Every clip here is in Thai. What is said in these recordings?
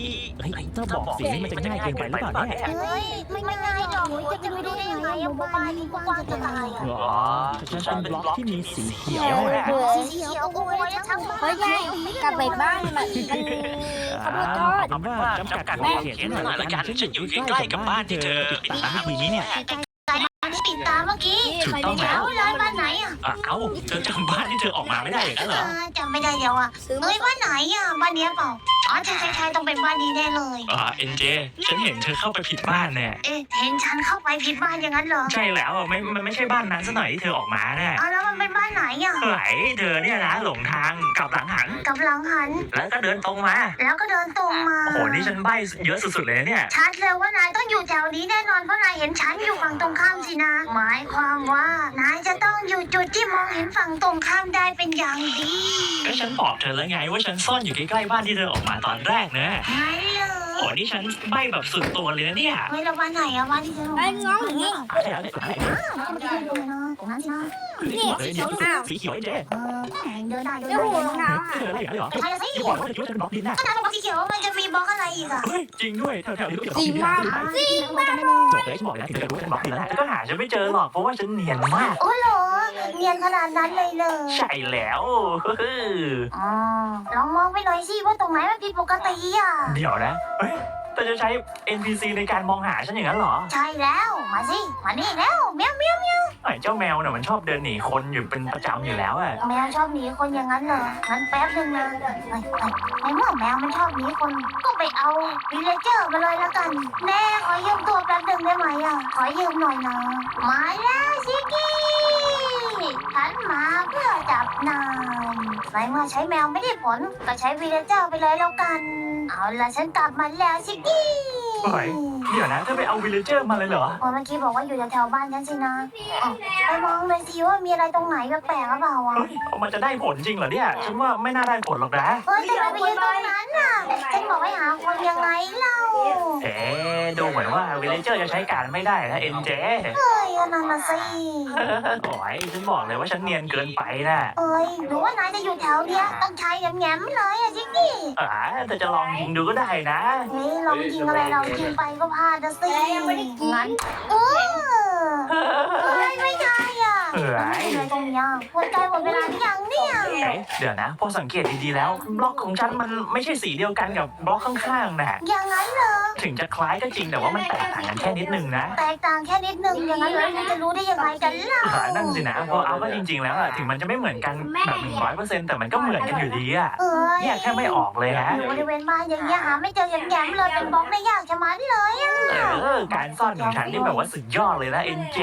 ีเฮ้ยเจ้าบอกสีนี้มันจะง่ายเกินไปหรือเปล่าเนี่ยเฮ้ยไม่ไม่ง่ายหรอกจะไปรู้ได้ยังไงอะหมู่บ้านนี้กว้างจะตายอะอ๋อฉันเป็นบล็อกที่มีสีเขียวอะสีเขียวโอ้ยทั้งบ้านเฮ้ยยายกลับไปบ้านมันขอโทษทอดเอาเป็นว่าจำกัดขอบเขตหน่อยละกันฉันอยู่ใกล้กับบ้านที่เธอติดตามวิธีนี้เนี่ยติดตามเมื่อกี้ถูกต้องแล้วร้านบ้านไหนอะเอ้าเธอจำบ้านที่เธอออกมาไม่ได้เหรอจำไม่ได้เดียวอะเฮ้ยบ้านไหนอะบ้านเนี้ยเปล่า อ๋อใช่ใช่ใช่ต้องเป็นบ้านนี้แน่เลย อ่าเอ็นเจฉันเห็นเธอเข้าไปผิดบ้านเนี่ยเอ๊ะเห็นฉันเข้าไปผิดบ้านอย่างนั้นเหรอใช่แล้วอะไม่มันไม่ใช่บ้านนั้นซะหน่อยที่เธอออกมาเนี่ยอ๋อแล้วมันเป็นบ้านไหนอะไหลเธอเนี่ยนะหลงทางกลับหลังหัน กับหลังหัน แล้วก็เดินตรงมาแล้วก็เดินตรงมาโอ้โหนี่ฉันใบ้เยอะสุดๆเลยนะเนี่ย ชัดเลยว่านายต้องอยู่แถวนี้แน่นอนเพราะนายเห็นฉันอยู่ฝั่งตรงข้ามสินะ หมายความว่านายจะต้องอยู่จุดที่มองเห็นฝั่งตรงข้ามได้เป็นอย่างดี ก็ฉันบอกเธอแล้วไงว่าฉันซ่อนอยู่ใกล้ๆบ้านที่เธอออกมาตอนแรกนะงั้ นเลยโอ้นี่ฉันใบ้แบบสุดตัวเลยนะเนี่ยเฮ้ยแล้วบ้านไหนอะบ้านที่ฉันบ้านง้องอย่างงี้ใช่แล้วเนี่ยไม่ได้ดูเลยนะตรงนั้นสินะนี่เฮ้ยสีนี่เขียวอ้าวสีเขียวไอ้เจ๊เออแหมเดินได้เดินแล้วได้หัวรองเท้าเธออะไรเหรอใครจะสิที่บอกว่าจะคิดว่าฉันบล็อกดินน่ะก็นายบอกสีเขียวมันจะมีบล็อกอะไรอีกอะเฮ้ยจริงด้วยแถวๆนี้ก็เกี่ยวกับสีดินฟ้านะสีบ้านจบเลยฉันบอกแล้วถึงจะรู้ว่าฉันบล็อกดินแล้วก็หาฉันไม่เจอหรอกเพราะว่าฉันเนียนมากโอ้โหเนียนขนาดนั้นเลยเลย ใช่แล้วอ๋อลองมองไปหน่อยสิว่าตรงไหนมันผิดปกติอะเดี๋ยวนะเฮ้ยแต่จะใช้ NPC ในการมองหาฉันอย่างนั้นเหรอ ใช่แล้วมาสิมานี่แล้วเมียวเมียวไอ้เจ้าแมวเนี่ยมันชอบเดินหนีคนอยู่เป็นประจำอยู่แล้วอะแมวชอบหนีคนอย่างนั้นเหรองั้นแป๊บนึงนะเฮ้ยเฮ้ยในเมื่อแมวมันชอบหนีคนก็ไปเอาวิลเลเจอร์มาเลยละกัน แม่ขอยืมตัวแป๊บนึงได้ไหมอะขอยืมหน่อยนะมาแล้วชิกกี้ฉันมาเพื่อจับนายในเมื่อใช้แมวไม่ได้ผลก็ใช้วิลเลเจอร์ไปเลยแล้วกัน เอาละฉันกลับมาแล้วชิกกี้เฮ้ยเดี๋ยวนะเธอไปเอาวิลเลเจอร์มาเลยเหรอโอ้เมื่อกี้บอกว่าอยู่แถวๆบ้านฉันสินะอ๋อไปมองเลยสิว่ามีอะไรตรงไหนแปลกๆหรือเปล่าอะเฮ้ยมันจะได้ผลจริงเหรอเนี่ย ฉันว่าไม่น่าได้ผลหรอกนะ เฮ้ยแต่มันไปยืนตรงนั้นน่ะ ฉันบอกให้หาคนยังไงเล่า เอ๊ะดูเหมือนว่าวิลเลเจอร์จะใช้การไม่ได้นะเอ็นเจเฮ้ยอันนั้นน่ะสิโอ้ยฉันบอกเลยว่าฉันเนียนเกินไปนะเอ้ยหรือว่านายจะอยู่แถวเนี้ยต้องใช้แง้มๆเลยอะจิกกี้อ่าเธอจะลองยิงดูก็ได้นะเฮ้ยลองยิงอะไรเรายิงไปก็พลาดนะสิยังไม่ได้กินงั้นเออเฮ้ยไม่ได้ อะเอ้ยไม่ได้ตรงเนี้ยหัวใจหมดเวลาหรือยังเนี่ยเอ๊ะเดี๋ยวนะพอสังเกตดีๆแล้วบล็อกของฉันมันไม่ใช่สีเดียวกันกับบล็อกข้างๆนะอย่างนั้นเหรอถึงจะคล้ายก็จริงแต่ว่ามันแตกต่างกันแค่นิดนึงนะแตกต่างแค่นิดนึงอย่างนั้นเหรอเราจะรู้ได้ยังไงกันเล่าอ่านั่นสินะเพราะเอาก็จริง ๆ แล้วอะถึงมันจะไม่เหมือนกันแบบหนึ่งร้อยเปอร์เซ็นต์แต่มันก็เหมือนกันอยู่ดีอะเอ้ยแยกแค่ไม่ออกเลยฮะอยู่บริเวณบ้านอย่างเงี้ยหาไม่เจออย่างแยมเลยเป็นบล็อกได้ยากชะมั การซ่อนของฉันนี่แบบว่าสุดยอดเลยนะเอ็นเจ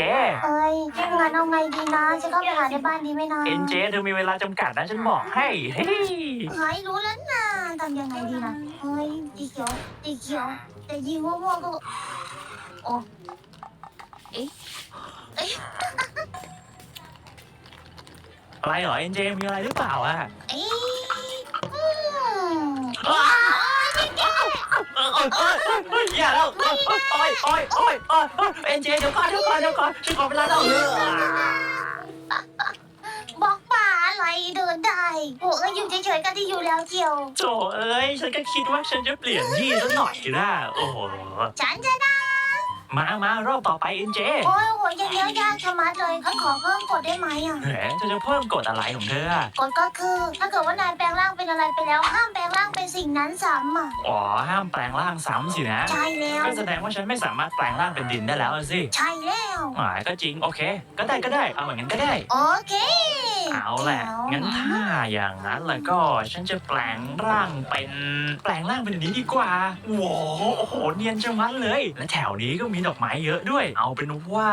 เอ้ยงั้นเอาไงดีนะ จะเข้าไปหาในบ้านดีไหมนะเอ็นเจเธอมีเวลาจำกัดนะฉันบอกให้ เฮ้ย เฮ้ยรู้แล้วนะทำยังไงดีนะเฮ้ยตีเขียวตีเขียว แต่ยิงมั่วๆก็โอ้เอ๊ะเอ๊ะอะไรเหรอเอ็นเจมีอะไรหรือเปล่าอะเอ๊ะอืมโอ๊ยโอย่าแล้วโอ้ยโอ๊ยโอ้ยโอ๊ยอ๊ยโอ๊ยเอ็นเจเดี๋ยวก่อนเดี๋ยวก่อนเดี๋ยวก่อนฉันขอเวลาเราเลือกบอกป่าอะไรเดินได้โอ้ยอยู่เฉยๆกันที่อยู่แล้วเจียว โจเอ้ย ฉันก็คิดว่าฉันจะเปลี่ยนที่สักหน่อยนะโอ้โห ฉันจะได้ มามารอบต่อไปเอ็นเจโอ้ยโหยังเยอะยากชะมัดเลยเขาขอเพิ่มกดได้ไหมอะ แหมเธอจะเพิ่มกฎอะไรของเธออะกฎก็คือ ถ้าเกิดว่านายแปลงร่างเป็นอะไรไปแล้วห้ามแปลงร่างเป็นสิ่งนั้นซ้ำอะอ๋อ ห้ามแปลงร่างซ้ำสินะ ใช่แล้ว ก็แสดงว่าฉันไม่สามารถแปลงร่างเป็นดินได้แล้วอะสิใช่แล้ว หมายก็จริง โอเค ก็ได้ก็ได้ เอาอย่างนั้นก็ได้ โอเค เอาแหละ งั้นถ้าอย่างนั้นแล้วก็ฉันจะแปลงร่างเป็น แปลงร่างเป็นอันนี้ดีกว่าโว้โหโอ้โหเนียนจังมัดเลย และแถวนี้ก็มีดอกไม้เยอะด้วย เอาเป็นว่า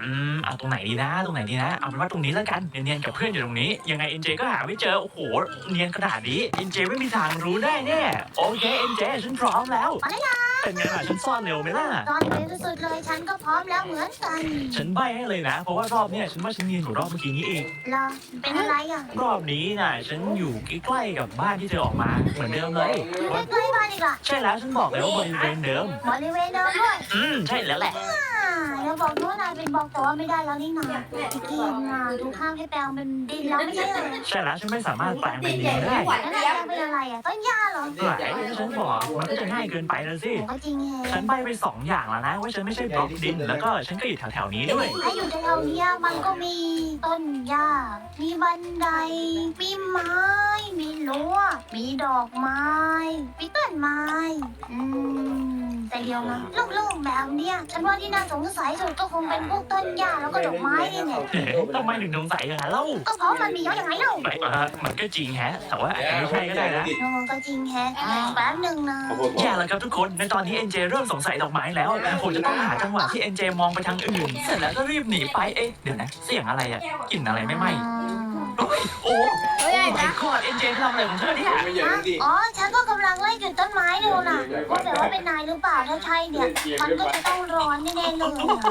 อืมเอาตรงไหนดีนะ ตรงไหนดีนะ เอาเป็นว่าตรงนี้แล้วกันเนียนๆกับเพื่อนอยู่ตรงนี้ ยังไงเอ็นเจก็หาไม่เจอ โอ้โห เนียนขนาดนี้เอ็นเจไม่มีทางรู้ได้แน่ โอเคเอ็นเจฉันพร้อมแล้วมาแล้วเป็นไงล่ะฉันซ่อนเร็วไหมล่ะ ตอนนี้ที่สุดเลยฉันก็พร้อมแล้วเหมือนกัน ฉันใบ้ให้เลยนะ เพราะว่ารอบเนี้ยฉันว่าฉันเนียนกว่ารอบเมื่อกี้นี้เองเหรอเป็นอะไรอะรอบนี้น่ะฉันอยู่ใกล้ๆกับบ้านที่เธอออกมาเหมือนเดิมเลย อยู่ใกล้ๆบ้านอีกอะใช่แล้วฉันบอกเลยว่าบริเวณเดิมบริเวณเดิมด้วย อืมใช่แล้วแหละอ่า แล้วบอกนู้นนายเป็นบอกแต่ว่าไม่ได้แล้วนี่นาพี่กินน่ะดูข้างให้แปลงเป็นดินแล้วไม่ใช่เหรอใช่แล้วฉันไม่สามารถแปลงเป็นดินได้ แล้วนายแปลงเป็นอะไรอะต้นหญ้าเหรอไหนฉันบอกมันก็จะง่ายเกินไปแล้วสิก็จริงแฮะฉันใบไปสองอย่างแล้วนะว่าฉันไม่ใช่บล็อกดิน แล้วก็ฉันก็อยู่แถวๆนี้ด้วยถ้าอยู่แถวๆเนี้ยมันก็มีต้นหญ้า มีบันได มีไม้ มีรั้ว มีดอกไม้ มีต้นไม้ อืมแต่เดียวนะลูกๆแบบเนี้ยฉันว่าที่น่าสงสัยถึงก็คงเป็นพวกต้นหญ้าแล้วก็ดอกไม้นี่แหละเอ๊ะทำไมถึงสงสัยอย่างนั้นเล่าก็เพราะมันมีเยอะอย่างไรเล่าเอ่อมันก็จริงแฮะ แต่ว่าอาจจะไม่ใช่ก็ได้นะโอ้ก็จริงแฮะแป๊บหนึ่งนะแย่แล้วครับทุกคน ในตอนนี้เอ็นเจเริ่มสงสัยดอกไม้แล้วผมจะต้องหาจังหวะที่เอ็นเจมองไปทางอื่น เสร็จแล้วก็รีบหนีไป เอ๊ะ เดี๋ยวนะ เสียงอะไรอะกลิ่นอะไรไม่ไหม้อืม โอ้ยโอ้เฮ้ยโอ้ไอ้ไม่จ๊ะกอดเอ็นเจทำอะไรของเธอเนี่ยไม่ใหญ่ดิอ๋อ ฉันก็กำลังไล่จุดต้นไม้ดูน่ะว่าแต่ว่าเป็นนายหรือเปล่าถ้าใช่เนี่ย มันก็จะต้องร้อนแน่ๆเลยอะ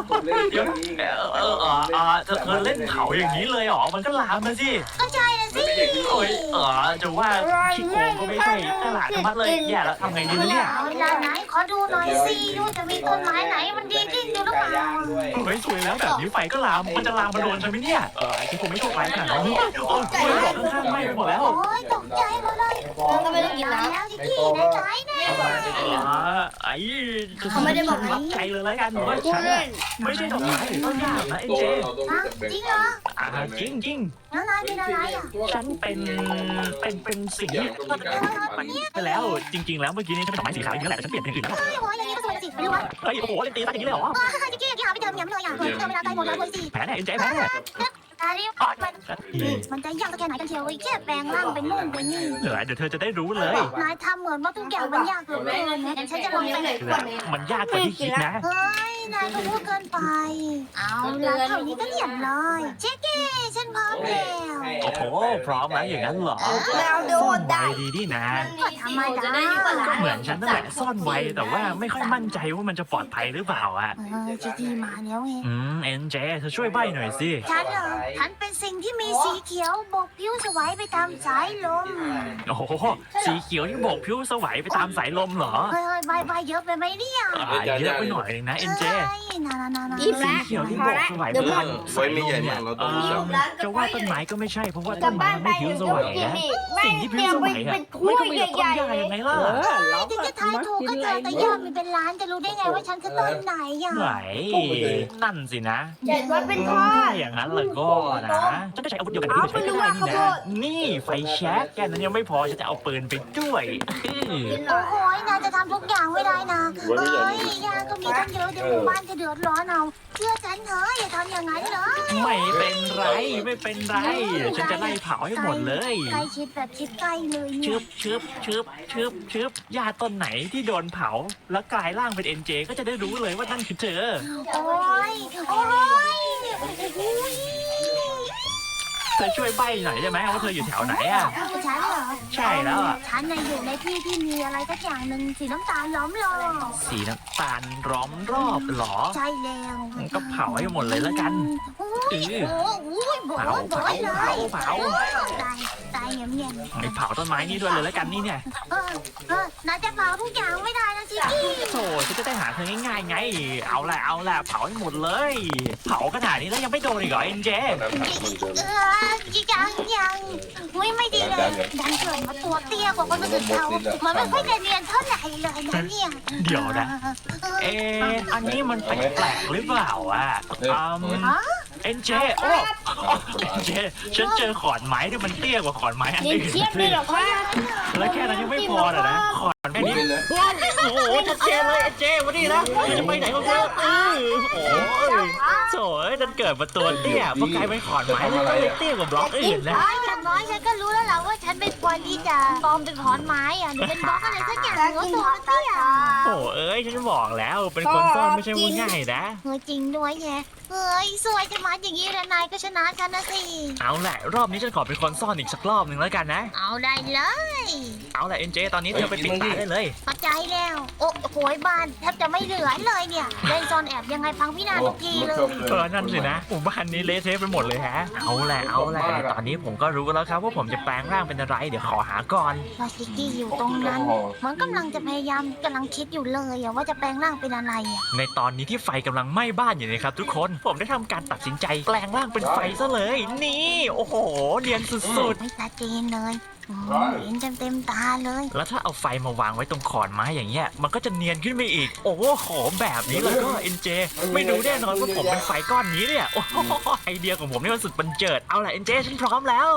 เดี๋ยวเออเออเออเออเธอเธอเล่นเผาอย่างนี้เลยเหรอ มันก็ลามมาสิก็ใช่นะสิโอ้ยเออจะว่าขี้โกงก็ไม่ใช่ตลาดมัดเลยแย่แล้วทำไงดีเนี่ยเอาล่ะไหนขอดูหน่อยสิดูจะมีต้นไม้ไหนมันดีจริงอยู่หรือ เปล่าเฮ้ยสวยแล้วแบบนี้ไฟก็ลามมันจะลามมาโดนฉันไหมเนี่ยเออฉันคงไม่โชคร้ายขนาดนั้นโอ้ยโอ้ยบอกข้างๆไหม้ไปหมดแล้วโอ้ยตกใจหมดเลยแล้วก็ไม่ต้องกินน้ำ แล้วจิกี้ในใจแน่อ๋อไอ้เขาไม่ได้บอกนะรับใจเลยแล้วกันว่าพูดฉันเล่น่ะนไม่ใช่ดอกไม้หรือต้นหญ้านะเอ็นโตเจเราต้องรู้จักแบ่งจริงเหรออ่าจริงจริงแล้วนายเป็นอะไรอะๆฉันเป็นเป็นเป็นสิ่งที่ไปแล้วจริง ๆ แล้วเมื่อกี้นี้ฉันเป็นดอกไม้สีขาวอย่างนี้แหละแต่ฉันเปลี่ยนเป็นอย่างอื่นแล้วเฮ้ยโอ้ยอย่างนี้ก็สวยสิไม่รู้ว่าเฮ้ยโอ้โหเล่นตีซะอย่างนี้เลยเหรอ จิกี้ที่หาไม่เจอเนี่ยไม่เลยอะเจอเวลาใจหมดแล้วเลยสิแพ้แน่เอ็นเจแพ้แน่ ตาเรียบมันมันจะยากสักแค่ไหนกันเชียวไอ้แค่แปลงร่างเป็นนู่นเป็นนี่เดี๋ยวเดี๋ยวเธอจะได้รู้เลย นายทำเหมือนว่าทุกอย่างมันยากเหลือเกินนะฉันจะลองไปเลยมันยากกว่าที่คิดนะ เฮ้ย นายก็พูดเกินไป เอาละเท่านี้ก็เรียบร้อยเจ๊กี้ฉันพร้อมแล้วโอ้โห พร้อมแล้วอย่างนั้นเหรอแมวโดซ่อนนไวได้ดีดีนะ ก็ธรรมดาก็เหมือนฉันนั่นแหละซ่อนไวแต่ว่าไม่ค่อยมั่นใจว่ามันจะปลอดภัยหรือเปล่าอะเออเจ๊กี้มาแล้วไงอืมเอ็นเจเธอช่วยใบ้หน่อยสิ ฉันเหรอฉันเป็นสิ่งที่มีสีเขียวบกผิวสวยไปตามสายลมโอ้โหสีเขียวที่โบกผิวสวัยไปตามสายลมเหรอเฮ้ยใบใบเยอะไปไหมเนี่ยอ่าเยอะไปหน่อยเองนะเอ็นเจฮ้ยนานานานาอิ่มสีแล้วเขียวที่พโบอกแล้วสวัยเดี๋ยวไปมึตางมสายลมเนี่ยเออจะว่าต้นไม้ก็ไม่ใช่เพราะว่ากลัต้บนไม้บ้านมันไปไม่ผิวสเดี๋ยววัยกินนะอีกสิ่งที่ผิวสวัยอะเป็นไม่ถ้ก็วยมีแต่ต้นใหญ่หญ้ายังไงล่ะถึงจะทายถูกก็เจอแต่ยอดมีเป็นล้านจะรู้ได้ไงว่าฉันคือต้นไหนอะไหนนั่นสินะ เจ็ดวันเป็นทอถ้าดอย่างนั้นแล้วก็นะ ฉันจะใช้อาวุธเดียวกันที่เธอใช้ก็ได้นี่นะ นี่ไฟแช็กแค่นั้นยังไม่พอฉันจะเอาปืนไปด้วยอื้อกินหน่โอ้อยโหนายจะทำทุกอย่างไม่ได้นะเอ้ยยาก็มีตั้งเยอะเดี๋ยวหมู่บ้านจะเดือดร้อนเอาเชื่อฉันเถอะอย่าทำอย่างนั้นเลยไม่เป็นไรไม่เป็นไร ฉันจะไล่เผาให้หมดเลยใกล้ชิดแบบชิดใกล้เลยชึเนี่ยบชึบชึบชึบชึบหญ้าต้นไหนที่โดนเผา แล้วกลายร่างเป็นเอ็นเจก็จะได้รู้เลยว่านั่นคือเธอ โอ้ยโอ้ยโอ้ย เธอช่วยใบ้หน่อยได้ไหมว่าเธออยู่แถวไหนอะฉันเหรอใช่แล้วอะ ฉันน่ะอยู่ในที่ที่มีอะไรสักอย่างหนึ่งสีน้ำตาลล้อมรอบสีน้ำตาลร้อมรอบเหรอ ใช่แล้วก็เผาให้หมดเลยแล้วกันโอ้ยอื้อโอ้ยโอ้ยโบเผายโบเผายเลยเผาเผาตายตายเงียบ เงียบไม่เผาต้นไม้นี่ด้วยเลยแล้วกันนี่เนี่ยเออเออนายจะเผาทุกอย่างไม่ได้นะจิกกี้โธ่ฉันจะได้หาเธอง่ายๆไง เอาละเอาละเผาให้หมดเลย เผาขนาดนี้แล้วยังไม่โดนอีกเหรอเอ็นเจน้ำหนักมันเดิมเออจิกยังยังอุ้ยไม่ดีเลยดันเกิดมาตัวเตี้ยกว่าคนอื่นเขามันไม่ค่อยจะเนียนเท่าไหร่เลยนะเนี่ยเดี๋ยวนะ เอะอันนี้มันแปลกๆหรือเปล่าอะอืม ฮะ เอ็นเจโอ้เอ็นเจฉันเจอขอนไม้ที่มันเตี้ยกว่าขอนไม้อันเรียนอื่นเทียบเลยเหรอคะแล้วแค่นั้นยังไม่พอนะนะขอนแค่ไม่นี้เป็นเลยโอ้โหชัดเจนเลยเอ็นเจวันนี้นะเธอจะไปไหนของเธอเออโอ้ยโถ่เอ้ยฉันเกิดมาตัวเตี้ยเพราะกลายเป็นขอนไม้แล้วก็เลยเตี้ยกว่าบล็อกอื่นนะ น้อยอย่างน้อยฉันก็รู้แล้วแหละว่าฉันเป็นคนที่จะปลอมเป็นขอนไม้อะเป็นบล็อกอะไรสักอย่างหัวตัวเตี้ยโอ้เอ้ยฉันบอกแล้วเป็นคนซ่อนไม่ใช่ว่าง่ายนะเฮ้ยจริงด้วยแฮะเฮ้ยสวยจังมัดอย่างนี้แล้วนายก็ชนะฉันนะสิ เอาแหละรอบนี้ฉันขอเป็นคนซ่อนอีกสักรอบหนึ่งแล้วกันนะ เอาได้เลย เอาแหละเอ็นเจตอนนี้เธอไปปิดตาได้เลย เข้าใจแล้ว โอ้โหบ้านแทบจะไม่เหลือเลยเนี่ยเล่นซ่อนแอบยังไงพังพินาศทุกทีเลย เออนั่นสินะหมู่บ้านนี้เละเทะไปหมดเลยฮะ เอาแหละเอาแหละตอนนี้ผมก็รู้แล้วครับว่าผมจะแปลงร่างเป็นอะไร เดี๋ยวขอหาก่อนลาซิกี้อยู่ตรงนั้น มันกำลังจะพยายามกำลังคิดอยู่เลยอะว่าจะแปลงร่างเป็นอะไรอะในตอนนี้ที่ไฟกำลังไหม้บ้านอยู่นะครับทุกคนผมได้ทำการตัดสินใจแปลงร่างเป็นไฟซะเลย นี่ โอ้โหเนียนสุดไม่ตาเจนเลย อืมเห็นเต็มเต็มๆตาเลยๆแล้วถ้าเอาไฟมาวางไว้ตรงขอนไม้อย่างเงี้ย มันก็จะเนียนขึ้นไปอีก โอ้โหหอมแบบนี้แล้วก็เอ็นเจ ไม่รู้แน่นอนว่าผมเป็นไฟก้อนนี้เนี่ย โอ้โหไอเดียของผมนี่มันสุดบันเจิด เอาล่ะเอ็นเจฉันพร้อมแล้ว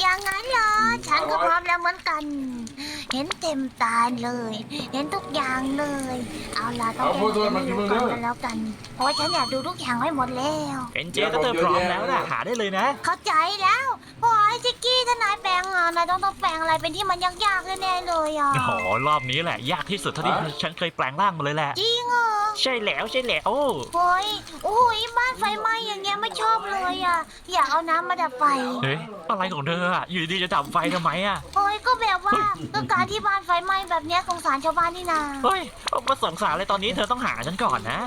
อย่างนั้นเหรอ ฉันก็พร้อมแล้วเหมือนกัน เห็นเต็มตาเลย เห็นทุกอย่างเลย เอาล่ะต้องเอาพูดด้วยแก้มากินไขมึงก่ด้อวนยกันแล้วกัน เพราะว่าฉันอยากดูทุกอย่างให้หมดแล้ว เอ็นเจถ้าเธอพร้อมแล้วนะหาได้เลยนะ เข้าใจแล้วโอ้ยจิกกี้ถ้านายแปลงอะนายต้องต้องแปลงอะไรเป็นที่มันยากๆแน่ๆเลยอะโอ้โหรอบนี้แหละ ยากที่สุดเท่าที่ฉันเคยแปลงร่างมาเลยแหละ จริงเหรอใช่แล้วใช่แล้วโอ้ยโอ้ยบ้านไฟไหม้อย่างเงี้ยไม่ช อบเลยอะอยากเอาน้ำมาดับไฟ เฮ้ยอะไรของเธออะอยู่ดีๆจะดับไฟทำไมอะโอ้ยก็แบบว่าก็การที่บ้านไฟไหม้แบบเนี้ยสงสารชาวบ้านนี่นาเฮ้ยเอามาสงสารเลยตอนนี้เธอต้องหาฉันก่อนนะ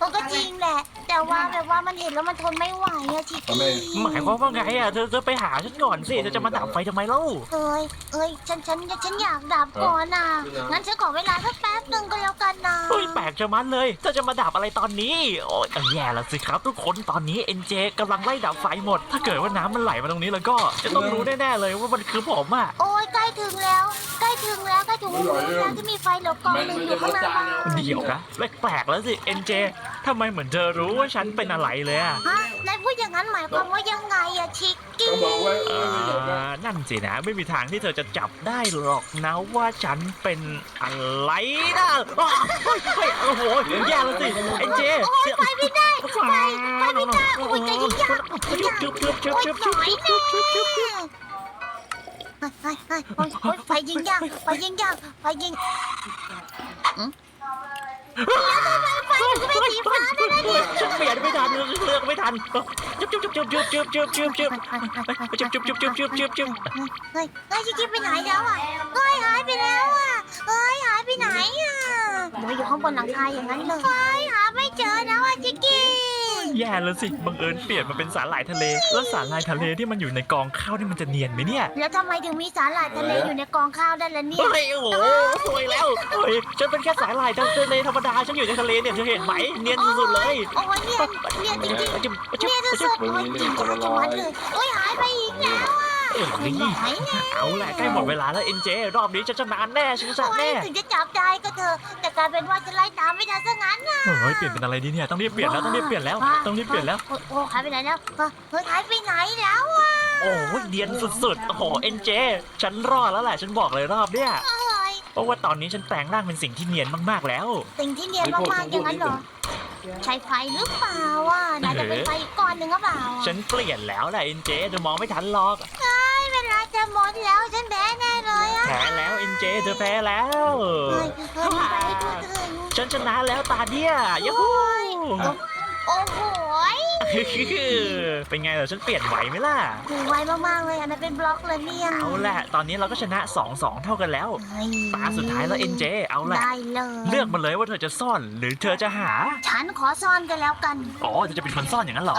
มันก็จริงแหละ แต่ว่าแบบว่ามันเห็นแล้วมันทนไม่ไหวอะชิคกี้หมายความว่าไงอะเธอเธอไปหาฉันก่อนสิเธอจะมาดับไฟทำไมเล่าเอ้ยเอ้ยฉันฉันฉันอยากดับก่อนน่ะงั้นฉันขอเวลาสักแป๊บหนึ่งก็แล้วกันนะเฮ้ยแปลกจะมันเลยเธอจะมาดับอะไรตอนนี้โอ้ยแย่แล้วสิครับทุกคนตอนนี้เอ็นเจกำลังไล่ดับไฟหมด ถ้าเกิดว่าน้ำมันไหลมาตรงนี้แล้วก็จะต้องรู้แน่ๆเลยว่ามันคือผมอะโอ้ยใกล้ถึงแล้ว ถึงแล้วใกล้ถึงวงเวียนแล้วที่มีไฟเหลือกองหนึ่งอยู่ข้างหน้าบ้านเดี๋ยวนะแปลกๆแล้วสิเอ็นเจทำไมเหมือนเธอรู้ว่าฉันเป็นอะไรเลยอะฮะนายพูดอย่างนั้นหมายความว่ายังไงอะชิคกี้ก็บอกไว้เอ่อนั่นสินะไม่มีทางที่เธอจะจับได้หรอกนะว่าฉันเป็นอะไรนะอ้าวเฮ้ยเฮ้ยโอ้โหแย่แล้วสิเอ็นเจโอ้ยไฟไม่ได้ไฟไฟไม่ได้โอ้ยใจยิ่งยากจุบจุบจุบโอ้ยจุบหจุบน่อยจุบแน่จุบ จุบจุบเฮ้ยเฮ้ยเฮ้ยโอ๊ยโอ๊ยไฟยิงยากไฟยิงยากไฟยิงอืมไฟมันก็ไม่สีฟ้าได้นะเนี่ยฉันเปลี่ยนไม่ทันเลือกไม่ทันจุบจุบจุบจุบจุบจุบจุบจุบจุบจุบจุบจุบจุบจุบจุบจุบเฮ้ยเฮ้ยชิคกี้ไปไหนแล้วอะเฮ้ยหายไปแล้วอะเฮ้ยหายไปไหนอะเดี๋ยวอยู่ข้างบนหลังคาอย่างนั้นเลยเฮ้ยหาไม่เจอแล้วอะชิคกี้ แย่แล้วสิบังเอิญเปลี่ยนมาเป็นสาหร่ายทะเล แล้วสาหร่ายทะเลที่มันอยู่ในกองข้าวนี่มันจะเนียนไหมเนี่ยแล้วทำไมถึงมีสาหร่ายทะเลอยู่ในกองข้าวได้ล่ะเนี่ย เฮ้ยโอ้โหสวยแล้วเฮ้ยฉันเป็นแค่สาหร่ายทะเลธรรมดาฉันอยู่ในทะเลเนี่ยเธอเห็นไหมเนียนสุดๆเลยโอ้ยเนี่ยเนี่ยจริงๆจุบจุบเนี่ยจุสุบดๆโอ้ยจริงจังจังหวัดเลยโอ้ยหายไปอีกแล้วอะ เอ้ยหายแน่เอาแหละใกล้หมดเวลาแล้วเอ็นเจรอบนี้ฉันชนะแน่ฉันชนะโอ้ยแน่ถึงจะจับได้ก็เถอะแต่กลายเป็นว่าจะไล่ตามไม่ทันซะงั้นน่ะเฮ้ยเปลี่ยนเป็นอะไรดีเนี่ยต้องรีบเปลี่ยนแล้วต้องรีบเปลี่ยนแล้วต้องรีบเปลี่ยนแล้วโอ้โอ้หายไปไหนแล้วเฮ้ยหายไปไหนแล้วอะโอ้ยเดียนสุดๆโอ้โหเอ็นเจฉันรอดแล้วแหละฉันบอกเลยรอบเนี้ยเอ้ยเพราะว่าตอนนี้ฉันแปลงร่างเป็นสิ่งที่เนียนมากๆแล้ว สิ่งที่เนียนมากๆอย่างนั้นเหรอใช้ไฟหรือเปล่าอะน่าจะเป็นไฟอีกก้อนหนึ่งหรือเปล่าอะฉันเปลี่ยนแล้วแหละเอ็นเจเธอมองไม่ทันหรอกเวลา จะหมดแล้วฉันแพ้แน่เลยอะแพ้แล้วเอ็นเจเธอแพ้แล้ว เฮ้ยเฮ้ยไปให้ทั่วถึงฉันชนะแล้วตาเดียยูฮูโอ้โหยเป็นไงเหรอฉันเปลี่ยนไหวไหมล่ะถือไวมากๆเลยอันนั้นเป็นบล็อกเลยเนี่ยเอาแหละตอนนี้เราก็ชนะ 2-2 เท่ากันแล้วเฮ้ยตาสุดท้ายแล้วเอ็นเจเอาแหละได้เลยเลือกมาเลยว่าเธอจะซ่อนหรือเธอจะหา ฉันขอซ่อนกันแล้วกัน อ๋อเธอจะเป็นคนซ่อนอย่างนั้นเหรอ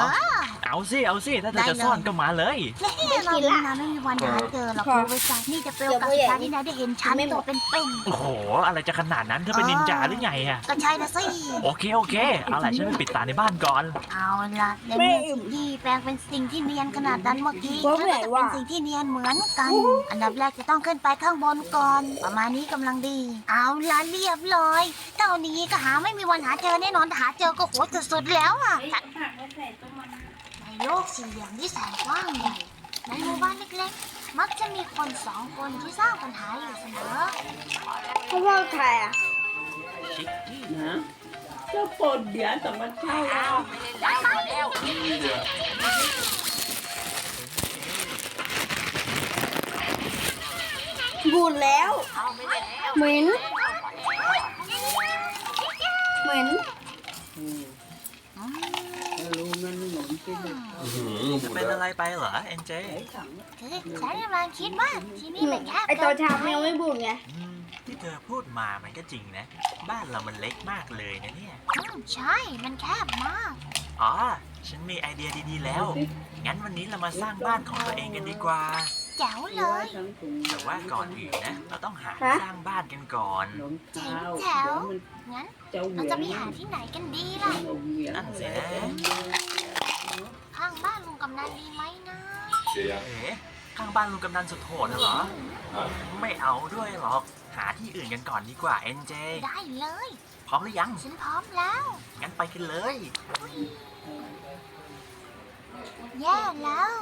เออเอาสิเอาสิถ้าเธอจะได้เลยซ่อนก็มาเลยแน่เราเป็นนะไม่มีวันหาเจอหรอกรู้ไว้จ้ะนี่จะเป็นโอกาสสุดท้ายที่นายได้เห็นฉันตัวเป็นโอ้โห อะไรจะขนาดนั้นเธอเป็นนินจาหรือไงอะๆก็ใช่นะสิโอเคโอเค เอาล่ะฉันไปปิดตาในบ้านก่อน เอาล่ะในเมื่อสิ่งที่แปลงเป็นสิ่งที่เนียนขนาดนั้นเมื่อกี้ว่าฉันไหนก็จะวะเป็นสิ่งที่เนียนเหมือนกัน อันดับแรกจะต้องขึ้นไปข้างบนก่อน ประมาณนี้กำลังดี เอาล่ะเรียบร้อยเท่านี้ก็หาไม่มีวันหาเจอแน่นอนแต่หาเจอก็โหสุดๆแล้วอะใน โลกสี่เหลี่ยมที่แสนกว้างใหญ่ในหมู่บ้านเล็กๆ มักจะมีคนสองคนที่สร้างปัญหาอยู่เสมอเขาว่าใครอะนะเจ้าปนเดี๋ยวแต่มันใช่แล้วบูดแล้วเหม็นเหม็น มันหนุนไปเลยอื้อหือจะบุเป็นญอะไรไปเหรอเอ็นเจไอ้ถังคือฉันกำลังคิดว่าที่นี่มันแคบไอตอนเช้าแมวไม่บุกไงอืมที่เธอพูดมามันก็จริงนะ บ้านเรามันเล็กมากเลยนะเนี่ย อืมใช่ มันแคบมากอ๋อ ฉันมีไอเดียดีๆแล้ว งั้นวันนี้เรามาสร้างบ้านของตัวเองกันดีกว่า แจ๋วเลยทั้งถุงแต่ว่าก่อนอื่นนะ เราต้องหาฮะสร้างบ้านกันก่อน รองเท้าแจ๋วเดี๋ยวมันงั้นจะเหเราวี่ยจะงไปหาที่ไหนกันดีล่ะเหวี่ยงนั่นสินะ ข้างบ้านลุงกำนันดีไหมนะเดี๋ยวเอ๋ข้างบ้านลุงกำนันสุดโหดนะเหรอไม่เอาด้วยหรอก หาที่อื่นกันก่อนดีกว่าเอ็นเจได้เลย พร้อมหรือยัง ฉันพร้อมแล้ว งั้นไปกันเลย แย่แล้ว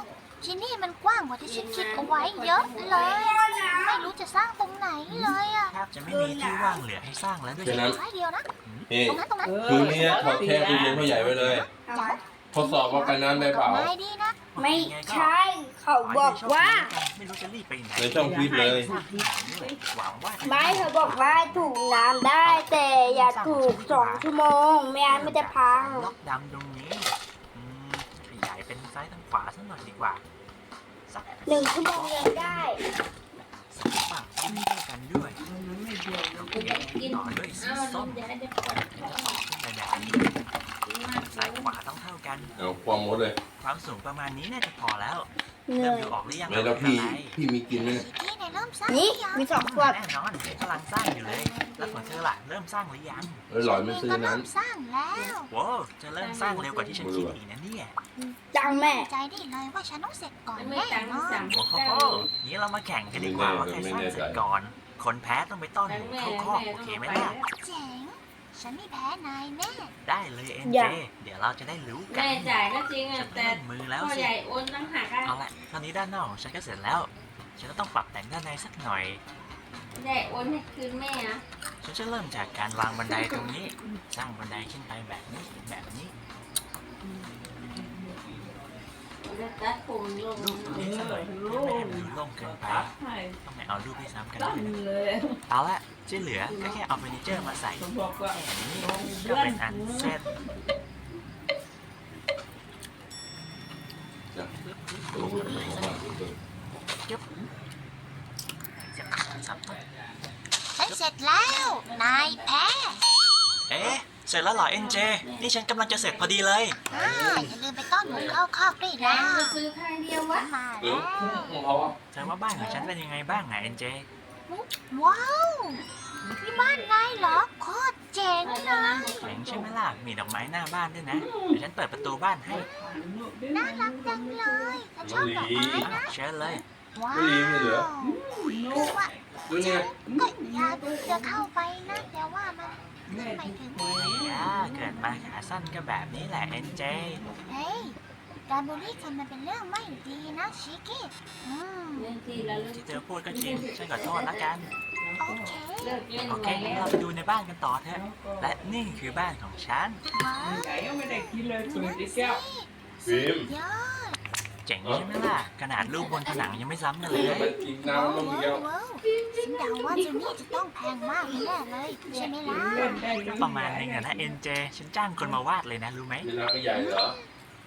ที่นี่มันกว้างกว่าที่ฉันคิดเอาไว้เยอะเลย ไม่รู้จะสร้างตรงไหนเลยอะแทบจะไม่มีที่ว่างเหลือให้สร้างแล้วด้วยฉะนั้นท้ายเดียวนะ นี่ตรงนั้นตรงนั้นคืนนี้ถอดแช่ตู้เย็นพ่อใหญ่ไว้เลยเอามา ทดสอบว่ากันน้ำได้เปล่า ไม่ดีนะไม่ใช่ เขาบอกว่า ไม่รู้จะรีบไปไหนในช่องฟิตเลย หวังว่าจะไม่เขาบอกว่าถูกน้ำได้ แต่อย่าถูกสองชั่วโมง ไม่งั้นมันจะพัง ล็อกดำตรงนี้อืมขยายเป็นซ้ายทางขวาสักหน่อยดีกว่าสักหนึ่งชั่วโมงยังได้ สักฝั่งที่ไม่ได้กันด้วยมันไม่เดี่ยวโอเคต่อด้วยสีส้มแล้วก็ต่อขึ้นไปแบบนี้ซ้าย ขวาต้องเท่ากัน เอาความหมดเลย ความสูงประมาณนี้น่าจะพอแล้วเหนื่เริ่อมยดูออกหรือยังไม่แล้วพี่พี่มีกินไหมเนี่ยชิคกี้ในเริ่มสร้างนี่หรือยังมีสองขวดแน่นอนกำลังสร้างอยู่เลย แล้วของเธอล่ะเริ่มสร้างหรือยังเอ้ยหลอยไม่ซื้อก็นั้เริ่นมสร้างแล้ว โว้วจะเริ่มสร้างเร็วกว่าที่ฉันคิดอีกนะเนี่ยจังแม่ ใจได้เลยว่าฉันต้องเสร็จก่อนไม่แน่ตังนอนสั่งโอ้โหนี้เรามาแข่งกันดีกว่าว่าใครสร้างเสร็จก่อน คนแพ้ต้องไปต้อนหมูเข้าคอกโอเคไหมล่ะ เจ๋ง ฉันไม่แพ้นายแน่ ได้เลยเอ็นอเจ ย่า เดี๋ยวเราจะได้รู้กัแม่นจ่ายก็จริงฉัอะนแต่เริ่มมือแล้วพ่อสิ ใหญ่โอนตั้งหักอะเอาละตอนนี้ด้านนอกของฉันก็เสร็จแล้ว ฉันก็ต้องปรับแต่งด้านในสักหน่อย ใหญ่โอนให้คืนแม่อะฉันจะเริ่มจากการวางบันไดตรงนี้ สร้างบันไดขึ้นไปแบบนี้ แบบนี้ จะตัดผมลงรูปตรงนี้สักหน่อยไม่ให้มันโล่งเกินไปใช่ต้องไม่เอารูปให้ซ้ำกันตั้ด้งวยนะเลยเอาละที่เหลือก็แค่เอาเฟอร์นิเจอร์มาใส่เขาบอกว่าแค่นี้ก็เป็นอันเสร็จ เสร็จแล้วเหรอเอ็นเจ นี่ฉันกำลังจะเสร็จพอดีเลย อ่าอย่าลืมไปต้อนหมูเข้าคอกด้วยแรนะงจะซื้อข้างเดียววะ มาเอแล้อวของเขาอะแต่ว่าบ้านของฉันเป็นยังไงบ้างไงเอ็นเจ ว้าวนี่บ้านนายเหรอโคตรเจ๋งเลยแข็งใช่ไหมล่ะ มีดอกไม้หน้าบ้านด้วยนะ เดี๋ยวฉันเปิดประตูบ้านให้น่ารักจังเลยฉันชอบดอกไม้นะ เชิญเลย ว้าวไม่ดีไม่เหลือคือว่าดูเนี่ยก็อยากจะเข้าไปนะแต่ว่ามันทำไมถึง อย่าเกิดมาขาสั้นก็แบบนี้แหละเอ็นเจ เฮ้ยการบูลลี่คนมันเป็นเรื่องไม่ดีนะชิคกี้อืมเรื่องที่เราเลิกที่เธอพูดก็จริงฉันขอโทษละกัน โอเคเลิกเล่นโอเคไปงั้นแล้วเราไปดูในบ้านกันต่อเถอะ และนี่คือบ้านของฉัน ว้าวใหญ่ก็ไม่ได้กินเลยเปิดที่แก้ว ฟิล์ม ยอด เจ๋งใช่ไหมล่ะขนาดรูปบนผนังยังไม่ซ้ำกันเลย มันกินน้ำนมแก้วว้าวฉันเดาว่าเจนี่จะต้องแพงมากแน่เลยใช่ไหมล่ะเล่นได้เลยประมาณนึงอะนะเอ็นเจฉันจ้างคนมาวาดเลยนะรู้ไหมนี่น้ำก็ใหญ่เหรอ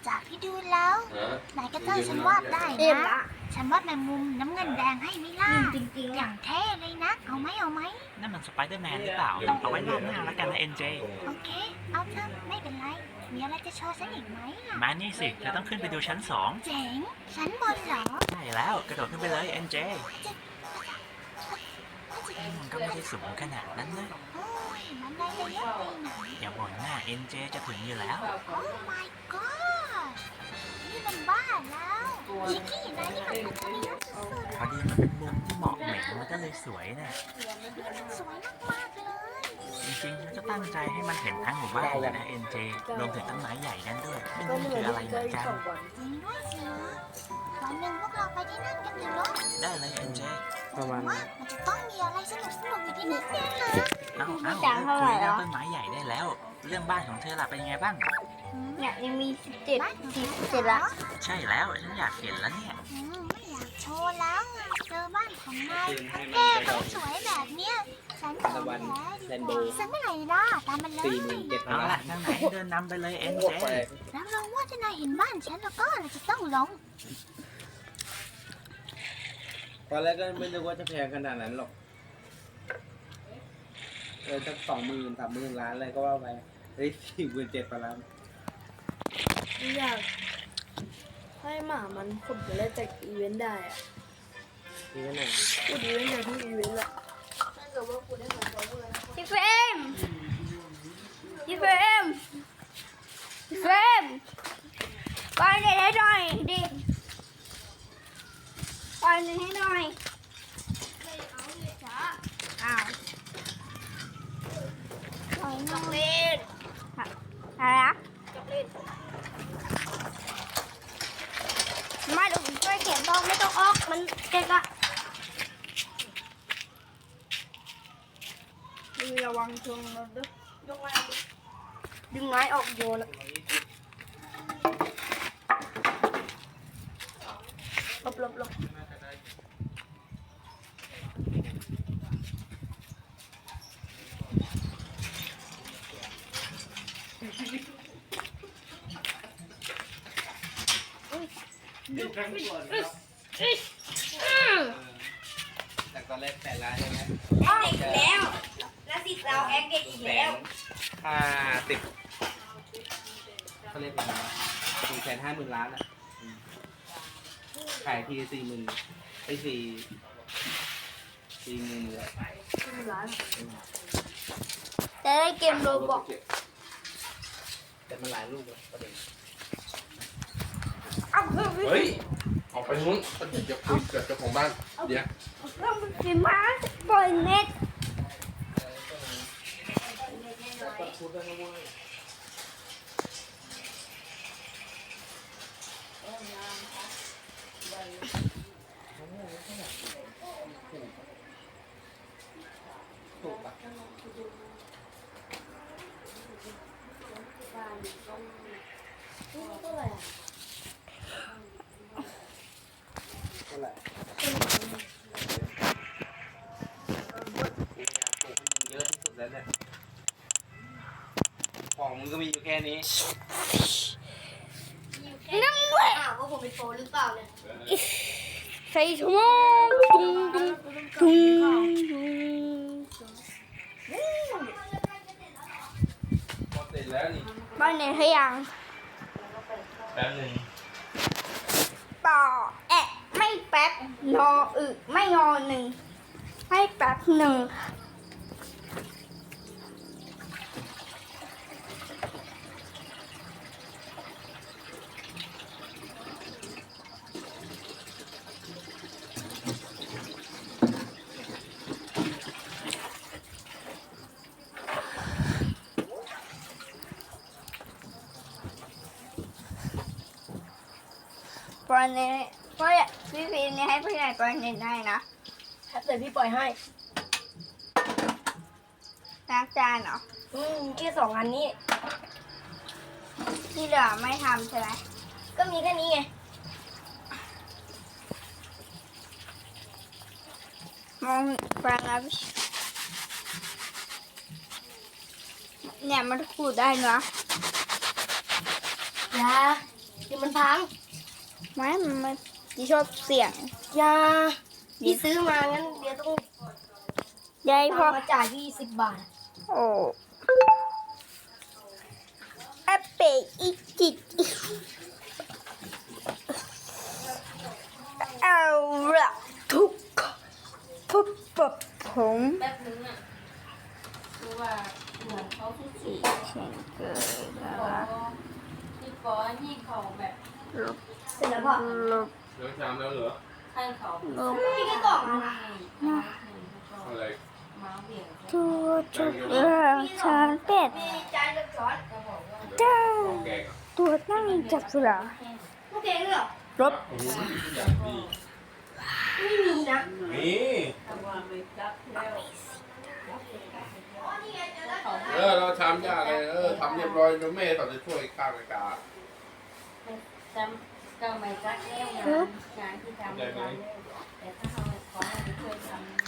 จากที่ดูแล้วฮะนายก็เจอฉันวาดได้เอ็มนะละฉันวาดแมงมุมน้ำเงินแดงให้ไหม่ล่ะจริงๆออะย่างเท่เลยนะ เอาไหมเอาไหมนั่นมันสไปเดอร์แมนหรือเปล่า เอาไว้รอบหน้าแล้วกันนะเอ็นเจ โอเค เอาเถอะไม่เป็นไร มีอะไรจะโชว์ฉันอีกไหมล่ะมานี่สิ เธอต้องขึ้นไปดูชั้นสองเจ๋งฉันบนเหรอ ใช่แล้ว กระโดดขึ้นไปเลยเอ็นเจมันก็ไม่ได้สูงขนาดนั้นนะโอ้ยมันได้เยอะไปหน่อยอย่าบ่นหน้าเอ็นเจจะถึงอยู่แล้ว โอ้ my god นี่มันบ้าแล้วชิคกี้นายนี่มันอัจฉริยะสุดพอดีมันเป็นมุมที่เหมาะเหม็นมันก็เลยสวยนะๆสวยมากๆเลยจริงๆฉันก็ตั้งใจให้มันเห็นทั้งหมู่บ้านเลยนะเอ็นเจรวมถึงต้นไม้ใหญ่นั่นด้วยไม่ก็รู้เหมืคืออนอะไรเหเกิมือนนกันสองวันจริงด้วยสินะวันหนึ่งพวกเราไปที่นั่นกันเถอะเนาะได้เลยเอ็นเจประมาณว่ามันจะต้องมีอะไรสนุกสนุกๆอยู่ที่นั่นแน่เลยเอ้าไม่เอ้าจ่ายเลิกเท่าไหร่คุยเรื่องเหรอต้นไม้ใหญ่ได้แล้ว เรื่องบ้านของเธอล่ะเป็นยังไงบ้างอืม เนี่ยยังมีสิบเจ็ดบ้านของสิบฉันเจ็ดเหรละอใช่แล้วฉันอยากเห็นแล้วเนี่ย อืมไม่อยากโชว์แล้วอะเจอบ้านของนายแค่สวยๆแบบเนี้ยฉันตะวันแลนโบสักเมื่อไหร่ล่ะตามมันเลยสี่หมื่นเจ็ดพันเอาล้าละนทางไหนเดินนำไปเลยเอ็นพเจวกไปรับรองว่าถ้านายเห็นบ้านฉันแล้วก็เราจะต้องหลงตอนแรกก็ไม่นึกว่าจะแพงขนาดนั้นหรอกเออสักสองหมื่นสามหมื่นล้านอะไรก็ว่าไปเฮ้ยสี่หมื่นเจ็ดพันล้าน อยากให้หมามันผลไปเล่นจากอีเวนต์ได้อะนี่ก็ไหนพูดอีเวนต์จากที่อีเวนต์อะพี่เฟรมพี่เฟรมพี่เฟรมไปเด็ดให้หน่อยดิไปเด็ดให้หน่อยอ้าวช็อกโกแลตอะไรนะ ช็อกโกแลตไม่เดี๋ยวผมช่วยเขียนต้องไม่ต้องออกมันเกะกะดูระวังชนรถด้วยยกไม้ออกดึงไม้ออกโยนอะหลบหลบหลบ อืมจากตอนแรกแปดล้านใช่ไหมออกอีกแล้ว แล้วสิเราแอคเด็กอีกแสแล้วนห้าสิบเขาเรียกอะไรนะสี่แสนห้าหมื่นล้านอะอืมขายทีสี่หมื่นไอ้สี่สี่หมื่นเลย จะได้เกมโรบอกแต่มันหลายลูกเลยประเด็น เอาเพิ่มเฮ้ย ออกไปนู้นเดี๋ยวจะคุยกับเจ้าของบ้าน เดี๋ยวเพิ่มสิมาปล่อยเน็ต ถูกปะเท่าไหร่เยอะที่สุดแล้วเนี่ยของมึงก็มีอยู่แค่นี้นั่งด้วยถามว่าผมเป็นโฟหรือเปล่าเนี่ยใส่ชั่วโมงตุ้งตุ้งตุ้งตุ้งพอเสร็จแล้วนี่บ้านเน็ตให้ยังแป๊บหนึงต่อแอะไม่แป๊บนออึไม่งอหนึ่งให้แป๊บหนึ่ง อนเนตเพราะพี่พีนี่ให้พี่ไหนปอนเนตได้นะถ้าเกิดพี่ปล่อยให้ ล้างจานเหรออืมแค่สองอันนี้ ที่เหลือไม่ทำใช่ไหมก็มีแค่นี้ไง มองฟังนะพี่เนี่ยมันขูดได้เนาะยาเดี๋ยวมันพัง ไม่มันที่ชอบเสียง ยาพี่ซื้อมางั้นเดี๋ยวต้องยายพอ มาจ่ายยี่สิบบาท โอ้แอปเปอีจิตเอาละทุกทุกปบผมแป๊บนึงอะคือว่าเหมือนเขาทุกสีเสียงเกิดขอพี่ปอนี่เขาแบบ เสร็จแล้วพ่อเหลือชามแล้วเหรอให้เขาพี่ก็กล่องให้อะไรมาเหวี่ยงทุกทุกเรื่องฉันเป็ดมีจานกับช้อนก็บอกว่าเจ้าของแกงอะตัวนั่งจับสุราโอเคเหรอรถโอ้โหทุกอย่างดีไม่มีนะนี่แต่ว่าไม่จับแล้วเออเราชามยากเลยเออทำเรียบร้อยแล้วแม่ต่อจะช่วยข้างรายการ จำก็ไม่ซักแล้วงานงานที่ทำไม่ทำแล้วแต่ถ้าเราขอให้ไปช่วยทำ